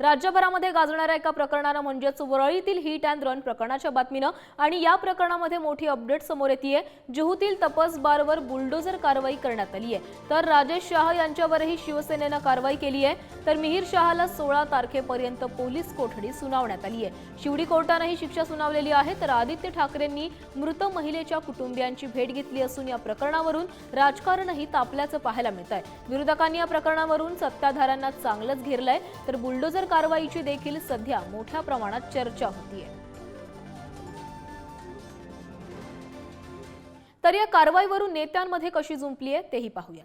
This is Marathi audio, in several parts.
राज्यभरामध्ये गाजणाऱ्या एका प्रकरणानं म्हणजेच वरळीतील हिट अँड रन प्रकरणाच्या बातमीनं आणि या प्रकरणामध्ये मोठी अपडेट समोर येते जुहूतील तपस बारवर बुलडोझर कारवाई करण्यात आली आहे तर राजेश शाह यांच्यावरही शिवसेनेनं कारवाई केली आहे तर मिहीर शहाला सोळा तारखेपर्यंत पोलीस कोठडी सुनावण्यात आली आहे शिवडी कोर्टानं ही शिक्षा सुनावलेली आहे. तर आदित्य ठाकरेंनी मृत महिलेच्या कुटुंबियांची भेट घेतली असून या प्रकरणावरून राजकारणही तापल्याचं पाहायला मिळत आहे विरोधकांनी या प्रकरणावरून सत्ताधाऱ्यांना चांगलंच घेरलंय. तर बुलडोझर कारवाईची देखील सध्या मोठ्या प्रमाणात चर्चा होतीये. तर या कारवाईवरून नेत्यांमध्ये कशी जुंपली आहे तेही पाहूया.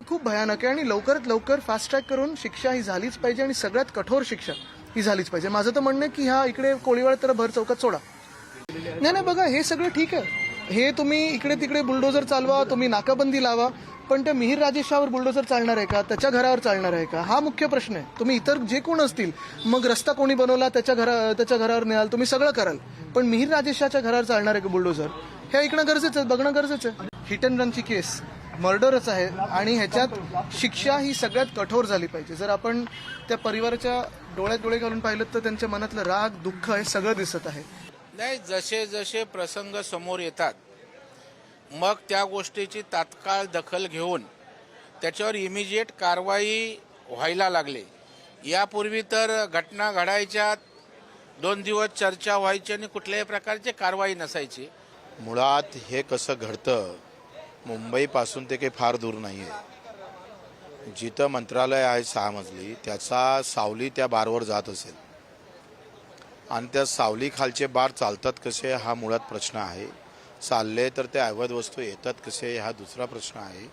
खूप भयानक आहे आणि लवकरात लवकर फास्ट ट्रॅक करून शिक्षा ही झालीच पाहिजे आणि सगळ्यात कठोर शिक्षा ही झालीच पाहिजे. माझं तर म्हणणं की ह्या इकडे कोळीवाळ तर भर चौकात सोडा. नाही नाही बघा हे सगळं ठीक आहे. हे तुम्ही इकडे तिकडे बुलडोजर चालवा तुम्ही नाकाबंदी लावा पण त्या मिहीर राजेशावर बुलडोजर चालणार आहे का? त्याच्या घरावर चालणार आहे का? हा मुख्य प्रश्न आहे. तुम्ही इतर जे कोण असतील मग रस्ता कोणी बनवला त्याच्या घरा त्याच्या घरावर न्याल तुम्ही सगळं कराल. पण मिहीर राजेशाच्या घरावर चालणार आहे का बुलडोजर हे ऐकणं गरजेचं आहे बघणं गरजेचं आहे. हिट अँड रनची केस मर्डरच आहे आणि ह्याच्यात शिक्षा ही सगळ्यात कठोर झाली पाहिजे. जर आपण त्या परिवाराच्या डोळ्यात डोळे घालून पाहिलं तर त्यांच्या मनातलं राग दुःख हे सगळं दिसत आहे. नाही जसे जसे प्रसंग समोर येतात मग त्या गोष्टीची तात्काळ दखल घेऊन त्याच्यावर इमिजिएट कारवाई व्हायला लागली. यापूर्वी तर घटना घडायच्या दोन दिवस चर्चा व्हायची आणि कुठल्याही प्रकारची कारवाई नसायची. मुळात हे कसं घडतं मुंबईपासून ते काही फार दूर नाही आहे जिथं मंत्रालय आहे सहा मजली त्याचा सावली त्या बारवर जात असेल. आणि त्या सावलीखालचे बार चालतात कसे हा मुळात प्रश्न आहे. चालले तर ते अवैध वस्तू येतात कसे हा दुसरा प्रश्न आहे.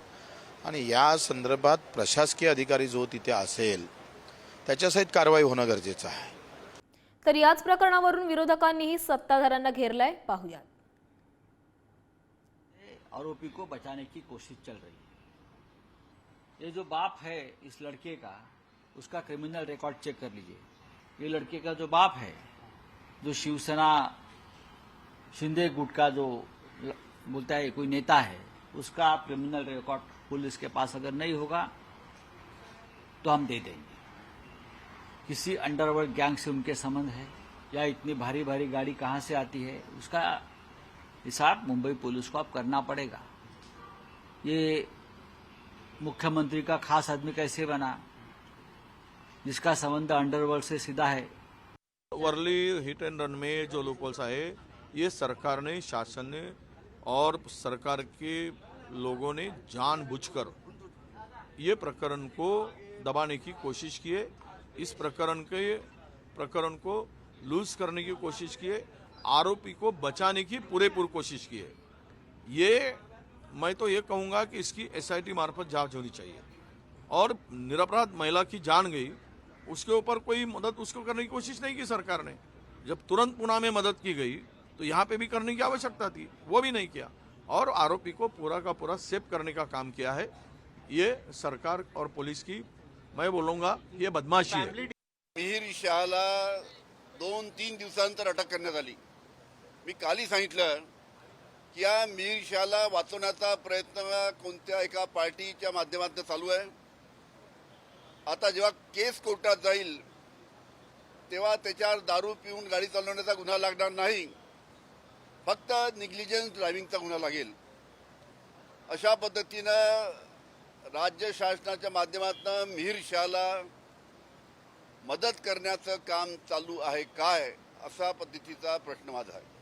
आणि या संदर्भात प्रशासकीय अधिकारी जो तिथे असेल त्याच्यासहित कारवाई होणं गरजेचं आहे. तर याच प्रकरणावरून विरोधकांनीही सत्ताधाऱ्यांना घेरलंय. पाहूया आरोपी को बचाने की कोशिश चल रही है। ये जो बाप है इस लड़के का उसका क्रिमिनल रिकॉर्ड चेक कर लीजिए। ये लड़के का जो बाप है जो शिवसेना शिंदे गुट का जो बोलता है, कोई नेता है, उसका क्रिमिनल रिकॉर्ड पुलिस के पास अगर नहीं होगा तो हम दे देंगे। किसी अंडरवर्ल्ड गैंग से उनके संबंध है, या इतनी भारी भारी गाड़ी कहाँ से आती है, उसका हिसाब मुंबई पुलिस को अब करना पड़ेगा। ये मुख्यमंत्री का खास आदमी कैसे बना, जिसका संबंध अंडरवर्ल्ड से सीधा है? वर्ली हिट एंड रन में जो लूपहोल्स आहे ये सरकार ने, शासन ने और सरकार के लोगों ने जानबूझकर ये प्रकरण को दबाने की कोशिश किए इस प्रकरण के प्रकरण को लूज करने की कोशिश किए आरोपी को बचाने की पूरे पूरी कोशिश की है। ये मैं तो ये कहूँगा कि इसकी एसआईटी मार्फत जाँच होनी चाहिए। और निरपराध महिला की जान गई, उसके ऊपर कोई मदद, उसको करने की कोशिश नहीं की सरकार ने। जब तुरंत पुणे में मदद की गई तो यहाँ पे भी करने की आवश्यकता थी वो भी नहीं किया। और आरोपी को पूरा का पूरा सेफ करने का काम किया है। ये सरकार और पुलिस की मैं बोलूंगा ये बदमाशी है। मिहिर शहाला दोन तीन दिवसानंतर अटक करण्यात आली। मी कालही सांगितलं की या मिहिर शहाला वाचवण्याचा प्रयत्न कोणत्या एका पार्टीच्या माध्यमातून चालू आहे. आता जेव्हा केस कोर्टात जाईल तेव्हा त्याच्यावर दारू पिऊन गाडी चालवण्याचा गुन्हा लागणार नाही. फक्त निग्लिजन्स ड्रायव्हिंगचा गुन्हा लागेल. अशा पद्धतीनं राज्य शासनाच्या माध्यमातून मिहीर शहाला मदत करण्याचं काम चालू आहे काय असा पद्धतीचा प्रश्न माझा आहे.